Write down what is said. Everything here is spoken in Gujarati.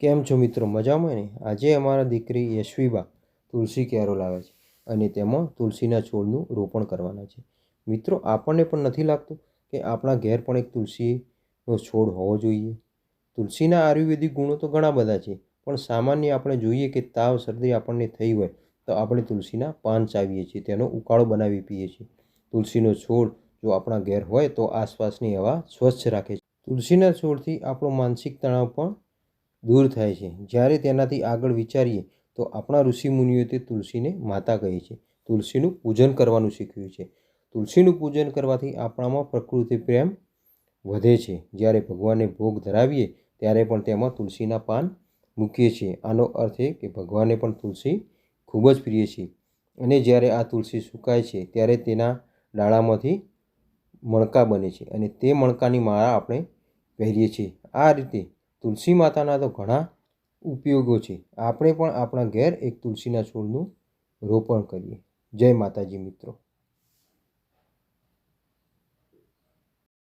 કેમ છો મિત્રો? મજામાં ને? આજે અમારા દીકરી યશવીબા તુલસી ક્યારો લાવે છે અને તેમાં તુલસીના છોડનું રોપણ કરવાના છે. મિત્રો, આપણને પણ નથી લાગતું કે આપણા ઘેર પણ એક તુલસીનો છોડ હોવો જોઈએ. તુલસીના આયુર્વેદિક ગુણો તો ઘણા બધા છે, પણ સામાન્ય આપણે જોઈએ કે તાવ, શરદી આપણને થઈ હોય તો આપણે તુલસીના પાન ચાવીએ છીએ, તેનો ઉકાળો બનાવી પીએ છીએ. તુલસીનો છોડ જો આપણા ઘેર હોય તો આસપાસની હવા સ્વચ્છ રાખે છે. તુલસીના છોડથી આપણો માનસિક તણાવ પણ દૂર થાય છે. જ્યારે તેનાથી આગળ વિચારીએ, તો આપણા ઋષિમુનિઓએ તે તુલસીને માતા કહી છે. તુલસીનું પૂજન કરવાનું શીખ્યું છે. તુલસીનું પૂજન કરવાથી આપણામાં પ્રકૃતિ પ્રેમ વધે છે. જ્યારે ભગવાનને ભોગ ધરાવીએ, ત્યારે પણ તેમાં તુલસીના પાન મૂકીએ છીએ. આનો અર્થ એ કે ભગવાનને પણ તુલસી ખૂબ જ પ્રિય છે. અને જ્યારે આ તુલસી સુકાય છે, ત્યારે તેના ડાળામાંથી મણકા બને છે અને તે મણકાની માળા આપણે પહેરીએ છીએ. આ રીતે તુલસી માતાના તો ઘણા ઉપયોગો છે. આપણે પણ આપણા ઘેર એક તુલસીના છોડનું રોપણ કરીએ. જય માતાજી મિત્રો.